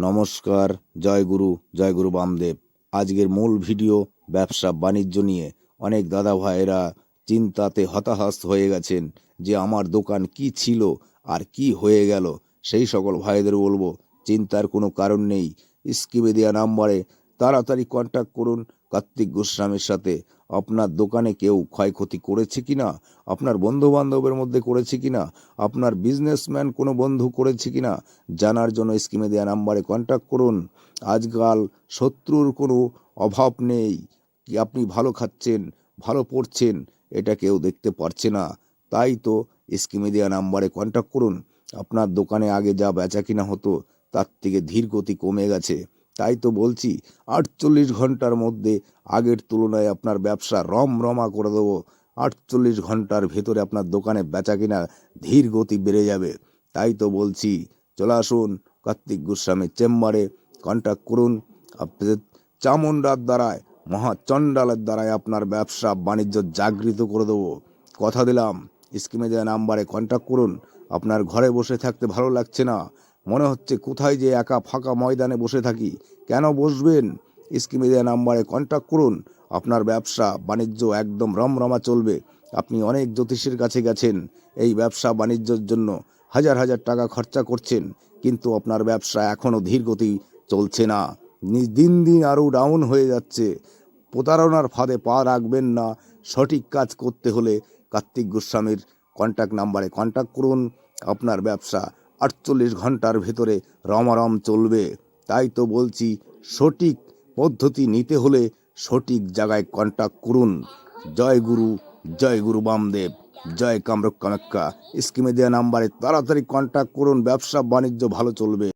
নমস্কার, জয় গুরু জয় গুরু বামদেব। আজকের মূল ভিডিও ব্যবসা বাণিজ্য নিয়ে। অনেক দাদা ভাইয়েরা চিন্তাতে হতাহত হয়ে গেছেন যে আমার দোকান কি ছিল আর কি হয়ে গেল। সেই সকল ভাইদের বলব, চিন্তার কোনো কারণ নেই। স্কিমে দেওয়া নাম্বারে তাড়াতাড়ি কন্ট্যাক্ট করুন কার্তিক গোস্বামীর সাথে। আপনার দোকানে কেউ ক্ষয়ক্ষতি করেছে কিনা? আপনার বন্ধু বান্ধবের মধ্যে করেছে কিনা? আপনার বিজনেসম্যান কোনো বন্ধু করেছে কি না জানার জন্য স্কিমে দেওয়া নাম্বারে কন্ট্যাক্ট করুন। আজকাল শত্রুর কোনো অভাব নেই। কি আপনি ভালো খাচ্ছেন, ভালো পড়ছেন, এটা কেউ দেখতে পারছে না। তাই তো স্কিমে দেওয়া নাম্বারে কন্ট্যাক্ট করুন। আপনার দোকানে আগে যা বেচা কিনা হতো, তার থেকে ধীর গতি কমে গেছে। তাই তো বলছি, আটচল্লিশ ঘণ্টার মধ্যে আগের তুলনায় আপনার ব্যবসা রম রমা করে দেবো। আটচল্লিশ ঘণ্টার ভেতরে আপনার দোকানে বেচা কিনা ধীর গতি বেড়ে যাবে। তাই তো বলছি, চলে আসুন কার্তিক গোস্বামীর চেম্বারে কন্ট্যাক্ট করুন। আপনাদের চামুন্ডার দ্বারায়, মহাচণ্ডালের দ্বারায় আপনার ব্যবসা বাণিজ্য জাগৃত করে দেবো। কথা দিলাম, স্কিমে দেওয়া নাম্বারে কন্ট্যাক্ট করুন। আপনার ঘরে বসে থাকতে ভালো লাগছে না। মনে হচ্ছে কোথায় যে একা ফাঁকা ময়দানে বসে থাকি। কেন বসবেন? স্কিমে দেওয়া নাম্বারে কন্ট্যাক্ট করুন। আপনার ব্যবসা বাণিজ্য একদম রমরমা চলবে। আপনি অনেক জ্যোতিষীর কাছে গেছেন। এই ব্যবসা বাণিজ্যর জন্য হাজার হাজার টাকা খরচা করছেন। কিন্তু আপনার ব্যবসা এখনও ধীর গতি চলছে নি- দিন দিন আরও ডাউন হয়ে যাচ্ছে। প্রতারণার ফাঁদে পা রাখবেন না। সঠিক কাজ করতে হলে কার্তিক গোস্বামীর কন্ট্যাক্ট নাম্বারে কন্ট্যাক্ট করুন। আপনার ব্যবসা আটচল্লিশ ঘণ্টার ভেতরে রমারম চলবে। তাই তো বলছি, সঠিক পদ্ধতি নিতে হলে সঠিক জায়গায় কন্ট্যাক্ট করুন। জয় গুরু জয় গুরু বামদেব, জয় কামরক কামাক্কা। স্কিমে দেওয়া নাম্বারে তাড়াতাড়ি কন্ট্যাক্ট করুন, ব্যবসা বাণিজ্য ভালো চলবে।